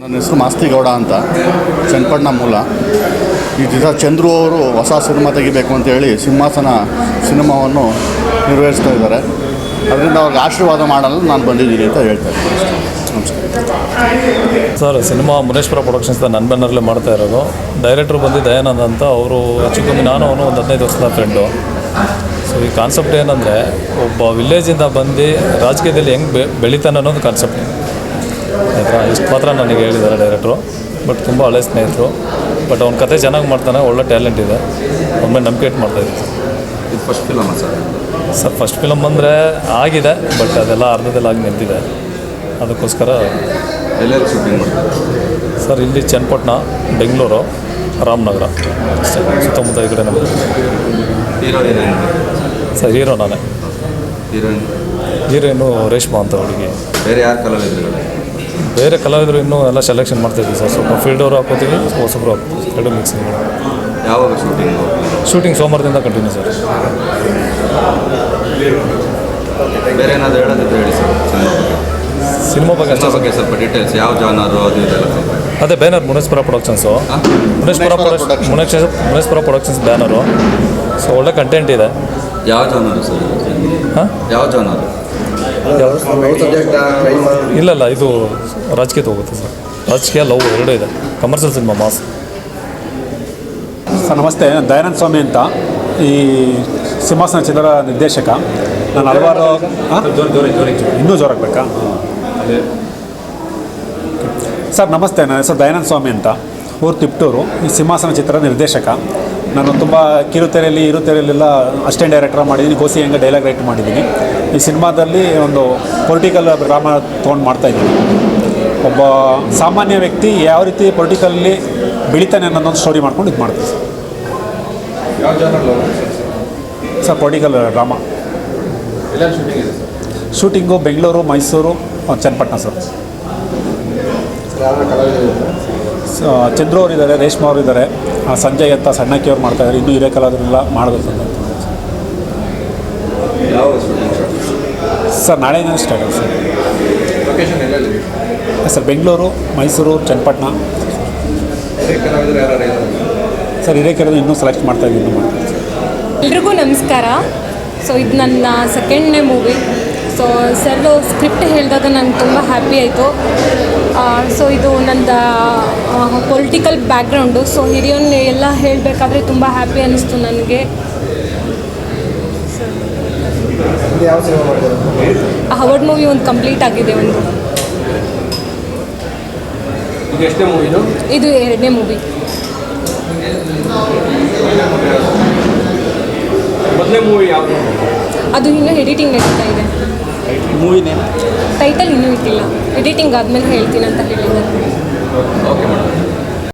ನನ್ನ ಹೆಸರು ಮಾಸ್ತಿಗೌಡ ಅಂತ, ಚನ್ನಪಟ್ಟಣ ಮೂಲ. ಈ ದಿವಸ ಚಂದ್ರು ಅವರು ಹೊಸ ಸಿನಿಮಾ ತೆಗಿಬೇಕು ಅಂತೇಳಿ ಸಿಂಹಾಸನ ಸಿನಿಮಾವನ್ನು ನಿರ್ವಹಿಸ್ತಾ ಇದ್ದಾರೆ. ಅದರಿಂದ ಅವ್ರಿಗೆ ಆಶೀರ್ವಾದ ಮಾಡಲು ನಾನು ಬಂದಿದ್ದೀನಿ ಅಂತ ಹೇಳ್ತಾರೆ ಸರ್, ಸಿನಿಮಾ ಮುನೇಶ್ವರ ಪ್ರೊಡಕ್ಷನ್ಸ್ ನನ್ನ ಬ್ಯಾನರ್ಲೇ ಮಾಡ್ತಾ ಇರೋದು. ಡೈರೆಕ್ಟ್ರು ಬಂದು ದಯಾನಂದ್ ಅಂತ ಅವರು ಹೆಚ್ಚು ನಾನು ಅವನು ಒಂದು ಹದಿನೈದು ವರ್ಷದ ಫ್ರೆಂಡು ಸೊ ಈ ಕಾನ್ಸೆಪ್ಟ್ ಏನಂದರೆ, ಒಬ್ಬ ವಿಲೇಜಿಂದ ಬಂದು ರಾಜಕೀಯದಲ್ಲಿ ಹೆಂಗೆ ಬೆಳಿತಾನೆ ಅನ್ನೋದು ಕಾನ್ಸೆಪ್ಟ್ ಆಯಿತಾ ಇಷ್ಟು ಮಾತ್ರ ನನಗೆ ಹೇಳಿದ್ದಾರೆ ಡೈರೆಕ್ಟ್ರು. ಬಟ್ ತುಂಬ ಹಳೆ ಸ್ನೇಹಿತರು. ಬಟ್ ಅವ್ನ ಕತೆ ಚೆನ್ನಾಗಿ ಮಾಡ್ತಾನೆ ಒಳ್ಳೆ ಟ್ಯಾಲೆಂಟ್ ಇದೆ. ಒಮ್ಮೆ ನಂಬಿಕೆ ಇಟ್ಟು ಮಾಡ್ತಾಯಿದ್ದೀನಿ ಇದು first film sir? Sir first film ಅಂದರೆ ಆಗಿದೆ ಬಟ್ ಅದೆಲ್ಲ ಅರ್ಧದಲ್ಲಿ ಆಗಿ ನಿಂತಿದೆ. ಅದಕ್ಕೋಸ್ಕರ ಎಲ್ಲೆಲ್ಲಿ ಶೂಟಿಂಗ್ ಮಾಡ್ತಾರೆ. ಸರ್ ಇಲ್ಲಿ ಚನ್ನಪಟ್ಟಣ ಬೆಂಗಳೂರು ರಾಮನಗರ. ಸುತ್ತಮುತ್ತ ಈ ಕಡೆ ನಮಗೆ ಹೀರೋ ಸರ್ ಹೀರೋ ನಾನೇ. ಹೀರೋಯಿನ್? ಹೀರೋಯಿನು ರೇಷ್ಮಾ ಅಂತ ಹುಡುಗಿ. ಬೇರೆ ಯಾರು ಕಲಾವಿದರು ಬೇರೆ ಕಲಾವಿದರು ಇನ್ನೂ ಎಲ್ಲ ಸೆಲೆಕ್ಷನ್ ಮಾಡ್ತಿದ್ವಿ ಸರ್. ಸ್ವಲ್ಪ ಫೀಲ್ಡ್ ಅವರು ಹಾಕೋತೀವಿ ಹೊಸಬ್ರು ಹಾಕ್ತೀವಿ. ಎರಡು ಮಿಕ್ಸಿಂಗ್ ಯಾವಾಗ ಶೂಟಿಂಗ್ ಶೂಟಿಂಗ್ ಸೋಮವಾರದಿಂದ ಕಂಟಿನ್ಯೂ ಸರ್. ಬೇರೆ ಏನಾದರೂ ಹೇಳೋದಿದ್ರೆ ಹೇಳಿ ಸರ್. ಸಿನಿಮಾ ಬಗ್ಗೆ ಸಿನಿಮಾ ಬಗ್ಗೆ ಅಷ್ಟೇ ಸಿನಿಮಾ ಬಗ್ಗೆ ಸ್ವಲ್ಪ ಡೀಟೇಲ್ಸ್ ಯಾವ ಜಾನರು ಅದು ಇದೆಲ್ಲ ಸ್ವಲ್ಪ. ಅದೇ banner Muneshwara productions Muneshwara production Muneshwara Muneshwara productions banner so ಒಳ್ಳೆ ಕಂಟೆಂಟ್ ಇದೆ. ಯಾವ ಜಾನರು ಸರ್ ಹಾಂ? ಯಾವ ಜಾನರು ಇಲ್ಲ ಇಲ್ಲ ಇದು ರಾಜಕೀಯ ಹೋಗುತ್ತೆ ಸರ್. ರಾಜಕೀಯ ಲವ್ ಎರಡೂ ಇದೆ. Commercial cinema mass. ಸರ್, ನಮಸ್ತೆ. ದಯಾನಂದ ಸ್ವಾಮಿ ಅಂತ. ಈ ಸಿಂಹಾಸನ ಚಿತ್ರದ ನಿರ್ದೇಶಕ. ನಾನು ಹಲವಾರು? ಇನ್ನೂ ಜೋರಾಗಬೇಕಾ? ಸರ್, ನಮಸ್ತೆ. ನನ್ನ ಹೆಸರು ದಯಾನಂದ ಸ್ವಾಮಿ ಅಂತ. ಊರು ತಿಪ್ಟೂರು. ಈ ಸಿಂಹಾಸನ ಚಿತ್ರದ ನಿರ್ದೇಶಕ. ನಾನು ತುಂಬ ಕಿರುತೆರೆಯಲ್ಲಿ ಇರುತೆರೆಯಲ್ಲೆಲ್ಲ ಅಸಿಸ್ಟೆಂಟ್ ಡೈರೆಕ್ಟರ್ ಮಾಡಿದ್ದೀನಿ ಗೋಸಿ ಹೆಂಗೆ ಡೈಲಾಗ್ ರೈಟ್ ಮಾಡಿದ್ದೀನಿ ಈ ಸಿನಿಮಾದಲ್ಲಿ ಒಂದು ಪೊಲಿಟಿಕಲ್ ಡ್ರಾಮಾ ತೊಗೊಂಡು ಮಾಡ್ತಾಯಿದ್ದೀನಿ ಒಬ್ಬ ಸಾಮಾನ್ಯ ವ್ಯಕ್ತಿ ಯಾವ ರೀತಿ ಪೊಲಿಟಿಕಲ್ಲಿ ಬೆಳಿತಾನೆ ಅನ್ನೋದೊಂದು ಸ್ಟೋರಿ ಮಾಡ್ಕೊಂಡು ಇದು ಮಾಡ್ತೀನಿ. Sir sir? Political drama shooting Bengaluru Mysuru Channapatna sir. Chandru ಅವರು ಇದ್ದಾರೆ ರೇಷ್ಮಾ ಅವರು ಇದ್ದಾರೆ ಆ, ಸಂಜಯ್ ಅಂತ ಸಣ್ಣಕ್ಕೆ ಅವ್ರು ಮಾಡ್ತಾ ಇದ್ದಾರೆ ಇನ್ನೂ ಹಿರೇಕಲಾದ್ರೆಲ್ಲ ಮಾಡಬೇಕು ಅಂತ ಸರ್ ಸರ್ ಸರ್ ನಾಳೆನೇ ಸ್ಟಾರ್ಟ್ ಆಗುತ್ತೆ sir. Sir Bengaluru Mysuru Channapatna. Sir ಹಿರೇ ಇದ್ದಾರೆ? ಇನ್ನೂ ಸೆಲೆಕ್ಟ್ ಮಾಡ್ತಾ ಇದ್ದೀನಿ ಇನ್ನೂ ಮಾಡ್ತಾ ಇದ್ದೀನಿ. ಎಲ್ರಿಗೂ ನಮಸ್ಕಾರ. ಸೊ ಇದು ನನ್ನ ಸೆಕೆಂಡ್ನೇ ಮೂವಿ ಸೊ ಸರ್ ಸ್ಕ್ರಿಪ್ಟ್ ಹೇಳಿದಾಗ ನಂಗೆ ತುಂಬ ಹ್ಯಾಪಿ ಆಯಿತು. ಸೊ ಇದು ನಂದು ಪೊಲಿಟಿಕಲ್ ಬ್ಯಾಕ್ಗ್ರೌಂಡು ಸೊ ಹಿರಿಯನ್ನ ಎಲ್ಲ ಹೇಳಬೇಕಾದ್ರೆ ತುಂಬ ಹ್ಯಾಪಿ ಅನ್ನಿಸ್ತು ನನಗೆ. ಹವರ್ಡ್ ಮೂವಿ ಒಂದು ಕಂಪ್ಲೀಟ್ ಆಗಿದೆ ಒಂದು. ಇದು ಎಷ್ಟೇ ಮೂವಿದು ಇದು? ಎರಡನೇ ಮೂವಿ ಮೊದಲನೇ ಮೂವಿ ಯಾವುದು? ಅದು ಇನ್ನೂ ಎಡಿಟಿಂಗ್ ನಡೀತಾ ಇದೆ. ಮೂವಿನೇ ಟೈಟಲ್ ಇನ್ನೂ ಇಟ್ಟಿಲ್ಲ. ಎಡಿಟಿಂಗ್ ಆದಮೇಲೆ ಹೇಳ್ತೀನಿ ಅಂತ ಹೇಳಿದ್ದಾರೆ. ಓಕೆ